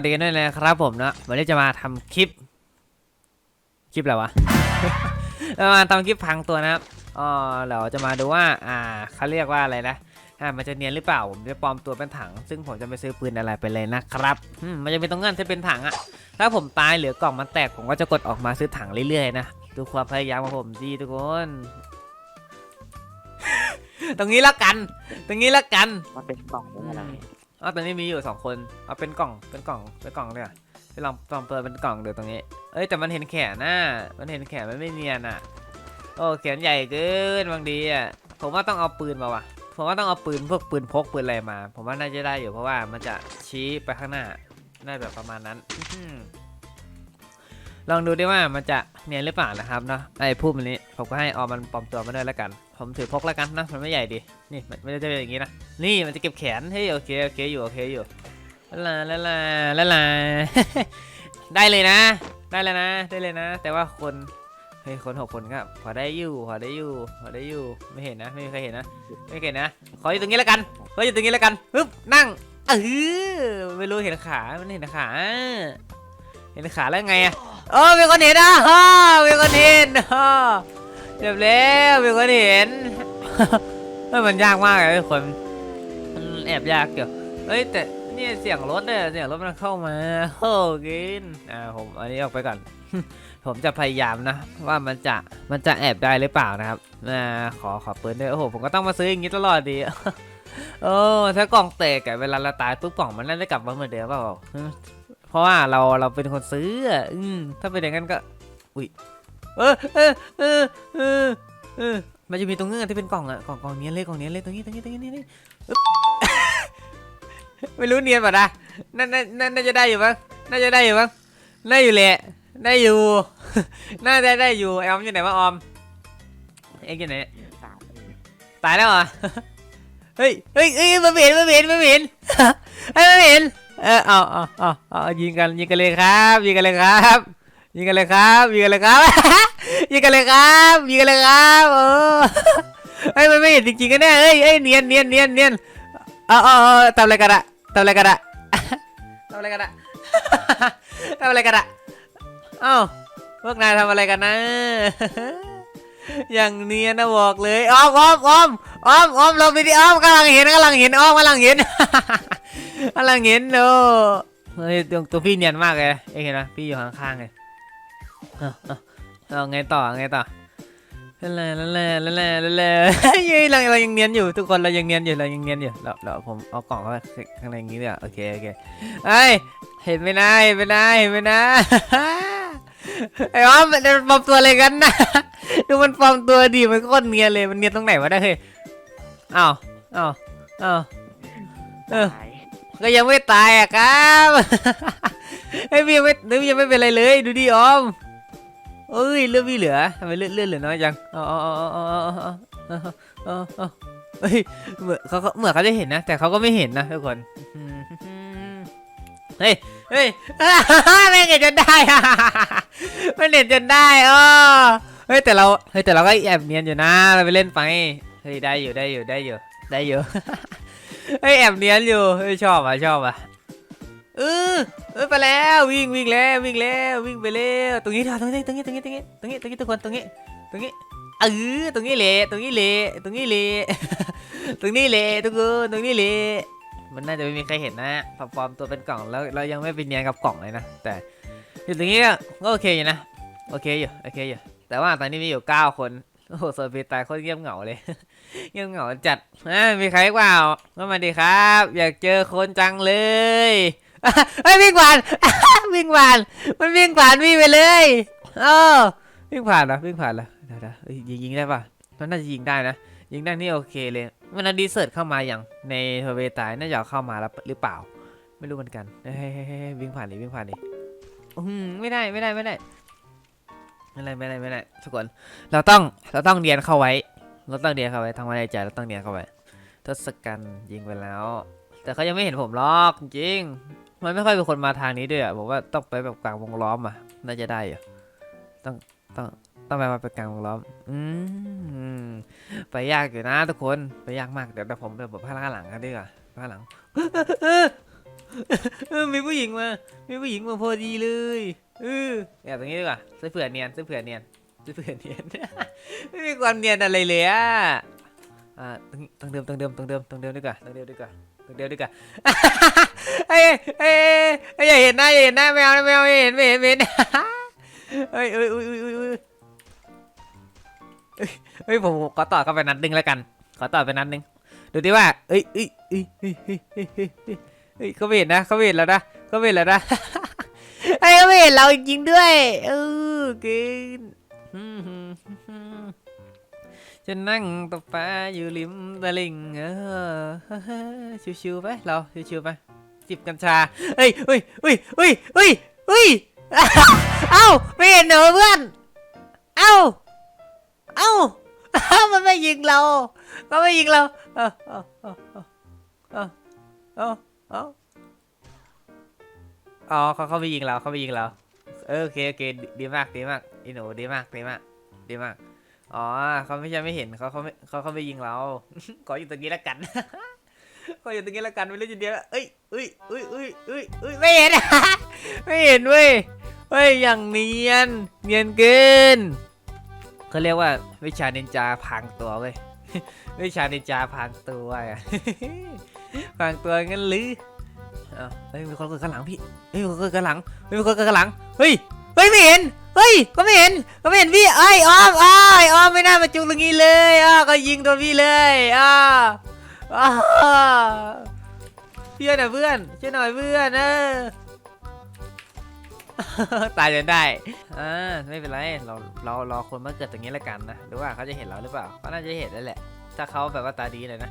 สวัสดีกันด้วยนะครับผมนะวันนี้จะมาทำคลิป คลิปอะไรวะจะมาทำคลิปพังตัวนะครับอ๋อเราจะมาดูว่า อ่าเขาเรียกว่าอะไรนะอ่ามันจะเนียนหรือเปล่าผมจะปลอมตัวเป็นถัง ซึ่งผมจะไปซื้อปืนอะไรไปเลยนะครับอืมมันจะเป็นตรงเงื่อนที่เป็นถังอะถ้าผมตายหรือกล่องมันแตกผมก็จะกดออกมาซื้อถังเรื่อยๆนะดูความพยายามของผมดีทุกคน ตรงนี้ละกัน ตรงนี้ละกันมันเป็นกล่องหรืออะไร อ๋อตอนนี้มีอยู่สองคนเอาเป็นกล่องเป็นกล่องเป็นกล่องเนี่ยไปลองลองเปิดเป็นกล่องเดี๋ยวตรงนี้ เอ้ยแต่มันเห็นแขนน่ะมันเห็นแขนมันไม่เนียนอะ โอ้แขนใหญ่เกินบางทีอะผมว่าต้องเอาปืนมาว่ะ ผมว่าต้องเอาปืนพวกปืนพกปืนอะไรมา ผมว่าน่าจะได้อยู่เพราะว่ามันจะชี้ไปข้างหน้าน่าแบบประมาณนั้นลองดูดิว่ามันจะเนียนหรือเปล่านะครับเนาะไอ้พูดมันนี้ผมก็ให้เอมันปลอมตัวมาด้วยแล้วกัน ผมถือพกแล้วกันนะ มันไม่ใหญ่ดี นี่มันไม่ได้เป็นอย่างนี้นะ นี่มันจะเก็บแขน เฮ้ยโอเคโอเคอยู่โอเคอยู่ลาลาลาลาลาได้เลยนะ ได้เลยนะ ได้เลยนะ แต่ว่าคน เฮ้ยคนหกคนก็พอได้อยู่พอได้อยู่พอได้อยู่ ไม่เห็นนะ ไม่มีใครเห็นนะ ไม่เห็นนะ ขออยู่ตรงนี้แล้วกัน ขออยู่ตรงนี้แล้วกันปึ๊บนั่งเออไม่รู้เห็นขามันเห็นขา เห็นขาแล้วไงอะเออมีคนเห็นอะฮ่ามีคนเห็นฮ่า เจ็บแล้วมีคนเห็น เฮ้ยมันยากมากเลยทุกคนมันแอบยากเกี่ยวเฮ้ยแต่เนี่ยเสียงรถเนี่ยเสียงรถมันเข้ามาโอ้กินอ่าผมอันนี้ออกไปก่อน ผมจะพยายามนะ ว่ามันจะมันจะแอบได้หรือเปล่านะครับอ่าขอขอปืนด้วยโอ้โหผมก็ต้องมาซื้ออย่างนี้ตลอดดีโอ้ถ้ากล่องแตกอะเวลาเราตายปุ๊บกล่องมันน่าจะกลับมาเหมือนเดิมเปล่าเพราะว่าเราเราเป็นคนซื้ออืมถ้าเป็นอย่างนั้นก็ อุ้ย เออเออเออเออเออมันจะมีตรงเงื่อนที่เป็นกล่องอะกล่องกล่องเนี้ยเลยกล่องเนี้ยเลยตรงนี้ตรงนี้ตรงนี้นี่ไม่รู้เนียนป่ะนะน่าน่นน่าจะได้อยู่มั้งน่าจะได้อยู่มั้งได้อยู่แหละได้อยู่น่าจะได้อยู่ไอออมอยู่ไหนวะออมเอ็งอยู่ไหนตายแล้วเหรอเฮ้ยเฮ้ยเฮ้ยมาเห็นมาเห็นมาเห็นเฮ้ยมาเห็นเออเอาเอาเอาเอายิงกันยิงกันเลยครับยิงกันเลยครับ ยิงกันเลยครับยิงกันเลยครับยิงกันเลยครับยิงกันเลยครับเออเฮ้ยมันไม่เห็นจริงๆกันแน่เอ้ยเอ้ยเนียนเนียนเนียนเนียนเอาเออทำอะไรกันอะทำอะไรกันอะทำอะไรกันอะทำอะไรกันอะเอ้าพวกนายทำอะไรกันนะ อย่างเนียนนะบอกเลยอ้อมอ้อมอ้อมอ้อมอ้อมเราไปดิอ้อมกำลังเห็นกำลังเห็นอ้อมกำลังเห็นกำลังเห็นโอ้เฮ้ยตัวตัวพี่เนียนมากเลยเองเห็นไหมพี่อยู่ข้างๆเลย เอาไงต่อไงต่อนั่นแหละนั่นแหละนั่นแหละนั่นแหละเฮ้ยเราเรายังเนียนอยู่ทุกคนเรายังเนียนอยู่เรายังเนียนอยู่เราเราผมเอากล่องเข้าไปข้างในอย่างนี้เลยโอเคโอเคไอยเห็นไหมนะเห็นไหมนะเห็นไหมนะไอ้อ้อมมันปลอมตัวอะไรกันนะดูมันปลอมตัวดีมันก็เนียนเลยมันเนียนตรงไหนวะได้เฮ้ยอ้าวอ้าวอ้าวเออก็ยังไม่ตายอะครับไอ้พี่ยังไม่นึกยังไม่เป็นไรเลย ดูดิออม เอ้ยเลือดพี่เหลือทำไมเลือดเลือดเหลือน้อยจังอ๋ออ๋ออ๋ออ๋ออ๋อเฮ้ยเหมือนเขาเหมือนเขาจะเห็นนะ แต่เขาก็ไม่เห็นนะทุกคนเฮ้ยเฮ้ยไม่เห็นจนได้ไม่เห็นจนได้อ๋อเฮ้ยแต่เราเฮ้ยแต่เราก็แอบเนียนอยู่นะเราไปเล่นไปเฮ้ยได้อยู่ได้อยู่ได้อยู่ได้อยู่เฮ้ยแอบเนียนอยู่เฮ้ยชอบอะชอบอะ เออเออไปแล้ววิ่งวิ่งแล้ววิ่งแล้ววิ่งไปแล้วตรงนี้เถอะตรงนี้ตรงนี้ตรงนี้ตรงนี้ตรงนี้ตรงนี้ทุกคนตรงนี้ตรงนี้เออตรงนี้เละตรงนี้เละตรงนี้เละตรงนี้เละทุกคนตรงนี้เละมันน่าจะไม่มีใครเห็นนะปลอมตัวเป็นกล่องแล้วเรายังไม่ไปเนียนกับกล่องเลยนะแต่อยู่ตรงนี้ก็โอเคอยู่นะโอเคอยู่โอเคอยู่แต่ว่าตอนนี้มีอยู่เก้าคนโอ้โหโซนฟีตายโคตรเงียบเหงาเลย เงียบเหงาจัดอ่มีใครเปล่าก็มาดีครับ อยากเจอคนจังเลย เฮ้วิ่งผ่าน วิ่งผ่าน มันวิ่งผ่านวิ่งไปเลย เออ วิ่งผ่านเหรอวิ่งผ่านเหรอเดี๋ยวเดี๋ยวเอ้ยยิงยิงได้ป่ะมันน่าจะยิงได้นะ ยิงได้นี่โอเคเลยมันดีเซิร์ตเข้ามาอย่างในเทรเวตายน่าจะเอาเข้ามาแล้วหรือเปล่า ไม่รู้เหมือนกันเฮ้ยเฮ้วิ่งผ่านดิวิ่งผ่านดิอืมไม่ได้ไม่ได้ไม่ได้ไม่ได้ไม่ได้ไม่ได้ทุกคน เราต้องเราต้องเรียนเข้าไว้ เราต้องเรียนเข้าไว้ทางไว้ใจเราต้องเรียนเข้าไว้ทศกัณฐ์ยิงไปแล้ว แต่เขายังไม่เห็นผมหรอกจริง มันไม่ค่อยเป็นคนมาทางนี้ด้วยอะผมว่าต้องไปแบบกลางวงล้อมอะน่าจะได้อยู่ต้องต้องต้องไปมาไปกลางวงล้อม อืมไปยากอยู่นะทุกคนไปยากมากเดี๋ยวเดี๋ยวผมไปแบบข้าหลังกันดีกว่าข้าหลังเออมีผู้หญิงมา มีผู้หญิงมาพอดีเลยเออแอบตรงนี้ดีกว่าซื้อเผื่อเนียนซื้อเผื่อเนียนซื้อเผื่อเนียนไม่มีความเนียนอะไรเลยอะอ่าตรงตรงเดิมตรงเดิมตรงเดิมตรงเดิมดีกว่าตรงเดิมดีกว่า เดี๋ยวดีกว่าเอ้ยเอ้ยเอ้ยอย่เห็นหน้าย่าเห็นหน้าแมวแมวเห็นเห็นเห็นเอ้ยเอ้ยอ้ยอ้ยอ้ผมขอต่อเข้าไปนัดนึงแล้วกัน ขอต่อไปนัดนึงดูดิว่าเอ้ยเอ้ยเอ้ยเอ้ยเอ้ยเอ้ยเขาเห็นนะเขาเห็นแล้วนะเขาเห็นแล้วนะไอ้เขาเห็นเราจริงด้วยเออกิน จะนั่งตบปลาอยู่ริมตลิ่งเออชิวๆไปเราชิวๆไปจิบกัญชาเฮ้ยเฮ้ยเฮ้ยเฮ้ยเฮ้ยเฮ้ยเอ้าไม่เห็นเหรอเพื่อนเอ้าเอ้ามันไม่ยิงเราก็ไม่ยิงเราเอ้าเอ้าเอ้าเอ้าเอ้าเอ้าอ๋อเขาเขาไม่ยิงเราเขาไม่ยิงเราโอเคโอเคดีดีมากดีมากอีหนูดีมากดีมากดีมาก อ๋อเขาไม่ใช่ไม่เห็นเขาเขาไม่เขาเขาไม่ยิงเรา ขออยู่ตรงนี้แล้วกัน ขออยู่ตรงนี้แล้วกันไม่เล่นจนเดียวเอ้ยเอ้ยเอ้ยเอ้ยเอ้ยเอ้ยไม่เห็นไม่เห็นเว้ยเฮ้ยอย่างเนียนเนียนเกินเขาเรียกว่าวิชานินจาพรางตัวเว้ยวิชานินจาพรางตัวอะพรางตัวงั้นหรือเฮ้ยมีคนเกิดข้างหลังพี่เฮ้ยมีคนเกิดข้างหลังเฮ้ยมีคนเกิดข้างหลังเฮ้ย ฮ้ยไม่เห็น เฮ้ยก็ไม่เห็นก็ไม่เห็นพี่ไอ้ออมไอ้ออมไม่น่ามาจุกตรงนี้เลยอ้าก็ยิงตัวพี่เลยอ้าวอ้าวช่วยหน่อยเพื่อนช่วยหน่อยเพื่อนเออตายจนได้อ่าไม่เป็นไรเราเรารอคนมาเกิดตรงนี้แล้วกันนะหรือว่าเขาจะเห็นเราหรือเปล่าก็น่าจะเห็นแล้วแหละ ถ้าเขาแบบว่าตาดีเลยนะ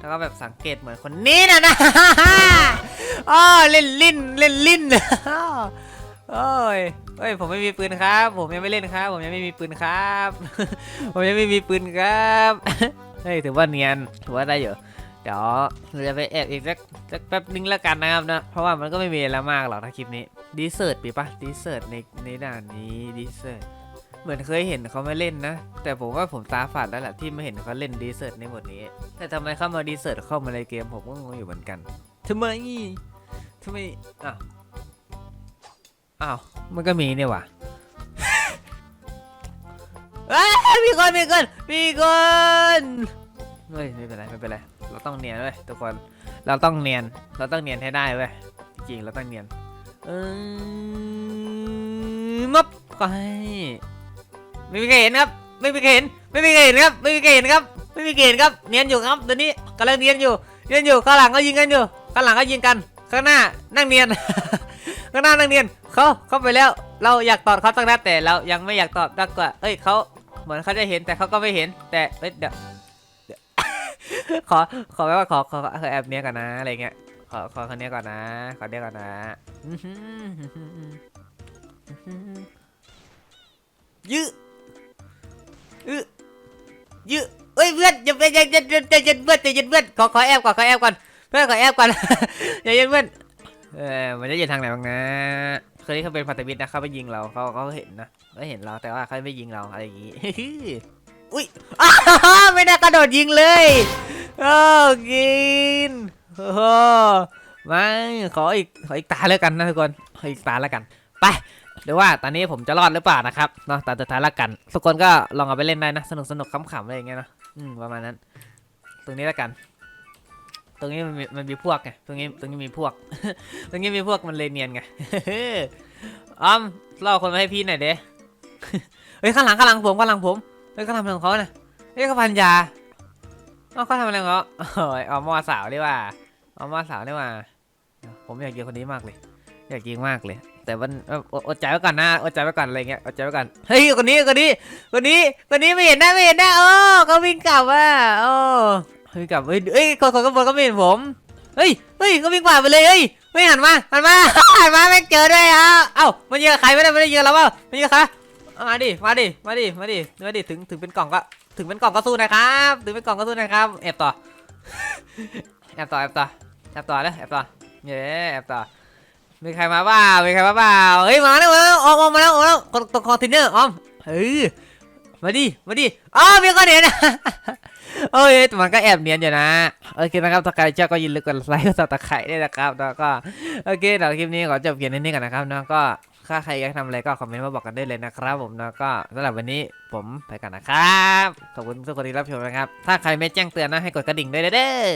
ถ้าเขาแบบสังเกตเหมือนคนนี้นะนะอ๋อเล่นลิ้นเล่นลิ้น โอ้ยเฮ้ย ผมไม่มีปืนครับ ผมยังไม่เล่นครับ ผมยังไม่มีปืนครับ ผมยังไม่มีปืนครับ เฮ้ย ถือว่าเนียน ถือว่าได้อยู่ เดี๋ยวเราจะไปแอบอีกสักสักแป๊บนึงแล้วกันนะครับนะ เพราะว่ามันก็ไม่มีอะไรมากหรอกถ้าคลิปนี้ ดีเซิร์ตปีปะดีเซิร์ตในในด่านนี้ ดีเซิร์ตเหมือนเคยเห็นเขาไม่เล่นนะ แต่ผมว่าผมตาฝาดแล้วแหละที่ไม่เห็นเขาเล่นดีเซิร์ตในบทนี้ แต่ทำไมเข้ามาดีเซิร์ตเข้ามาในเกมผมก็งงอยู่เหมือนกันทำไมทำไมอ้าว อ้าว มันก็มีเนี่ยว่ะเอ้ยมีคนมีคนมีคนเฮ้ยไม่เป็นไรไม่เป็นไรเราต้องเนียนเว้ยทุกคนเราต้องเนียนเราต้องเนียนให้ได้เว้ยจริงๆเราต้องเนียนเออมับก็ให้ไม่มีใครเห็นครับ ไม่มีใครเห็นไม่มีใครเห็นครับไม่มีใครเห็นครับไม่มีใครเห็นครับเนียนอยู่ครับตอนนี้กำลังเนียนอยู่เนียนอยู่ข้างหลังก็ยิงกันอยู่ข้างหลังก็ยิงกัน ข้างหน้านั่งเนียนข้างหน้านั่งเนียน เขาเข้าไปแล้ว เราอยากตอบเขาตั้งแต่แต่เรายังไม่อยากตอบดักกว่า เอ้ยเขาเหมือนเขาจะเห็นแต่เขาก็ไม่เห็น แต่เอ้ยเดี๋ยวขอขอแปลว่าขอขอแอบเนี้ยก่อนนะอะไรเงี้ยขอขอคนเนี้ยก่อนนะขอเนี้ยก่อนนะอื้ยื้ยื้ออื้อยื้อเอ้ยเพื่อนอย่าไปอย่าอย่าอย่าอย่าอย่าเพื่อนอย่าอย่าเพื่อนขอขอแอบก่อนขอแอบก่อนเพื่อนขอแอบก่อนอย่าอย่าเพื่อนเออมันจะอยู่ทางไหนบ้างนะ เคยเขาเป็นพันธมิตรนะเขาไปยิงเราเขาเขาเห็นนะเขาเห็นเราแต่ว่าเขาไม่ยิงเราอะไรอย่างงี้อุ้ยอ้าวไม่ได้กระโดดยิงเลยโอ้กินโอ้โหไม่ขออีกขออีกตาแล้วกันนะทุกคนขออีกตาแล้วกัน ไปหรือว่าตอนนี้ผมจะรอดหรือเปล่านะครับเนาะตาสุดท้ายแล้วกัน ทุกคนก็ลองเอาไปเล่นได้นะ สนุกสนุกขำๆอะไรอย่างเงี้ยนะอืมประมาณนั้น ตรงนี้แล้วกัน ตรงนี้มันมีมันมีพวกไงตรงนี้ตรงนี้มีพวก ตรงนี้มีพวกมันเลยเนียนไงอ้อมล่อคนมาให้พี่หน่อยเด้เฮ้ยข้างหลังข้างหลังผมข้างหลังผมเฮ้ยเขาทำอะไรของเขาน่ะเฮ้ยเขาพันยาเอาเขาทำอะไรเขาโอ้ยเอามอสาวดีว่าเอามอสาวดีว่าผมอยากยิงคนนี้มากเลย อยากยิงมากเลย แต่มันอดใจไว้ก่อนนะอดใจไว้ก่อนอะไรเงี้ยอดใจไว้ก่อนเฮ้ยคนนี้คนนี้คนนี้คนนี้ไม่เห็นหน้าไม่เห็นหน้าโอ้เขาวิ่งกลับว่ะโอ้ วิ่งกลับเฮ้ยเอ้ยคนคนข้างบนก็ไม่เห็นผมเฮ้ยเฮ้ยเขาวิ่งกว่าไปเลยเฮ้ยไม่หันมาหันมาหันมาไม่เจอด้วยอะเอ้ามันเยอะใครไม่ได้ไม่ได้เยอะแล้วเปล่ามันเยอะครมาดิมาดิมาดิมาดิมาดิถึงถึงเป็นกล่องก็ถึงเป็นกล่องก็สู้นะครับถึงเป็นกล่องก็สู้นะครับแอบต่อแอบต่อแอบต่อแอบต่อเลยแอบต่อเย้แอบต่อมีใครมาเปล่ามีใครมาเปล่าเฮ้ยมาแล้วมาแล้วออมออมมาแล้วออมาแล้วตรงตรงคอนเทนเนอร์ออมเฮ้ย มาดิ มาดิอ๋อมีคนเห็นโอ้ยมันก็แอบเนียนอยู่นะ โอเคนะครับถ้าใครชอบก็ย่าลืมกดไลค์กดซับสไครต์ด้วยนะครับ แล้วก็โอเคเดี๋ยวคลิปนี้ขอจบเพียงเท่านี้ก่อนนะครับแล้วก็ถ้าใครอยากทำอะไรก็คอมเมนต์มาบอกกันได้เลยนะครับผมแล้วก็สำหรับวันนี้ผมไปก่อนนะครับ ขอบคุณทุกคนที่รับชมนะครับ ถ้าใครไม่แจ้งเตือนนะให้กดกระดิ่งด้วยเด้อ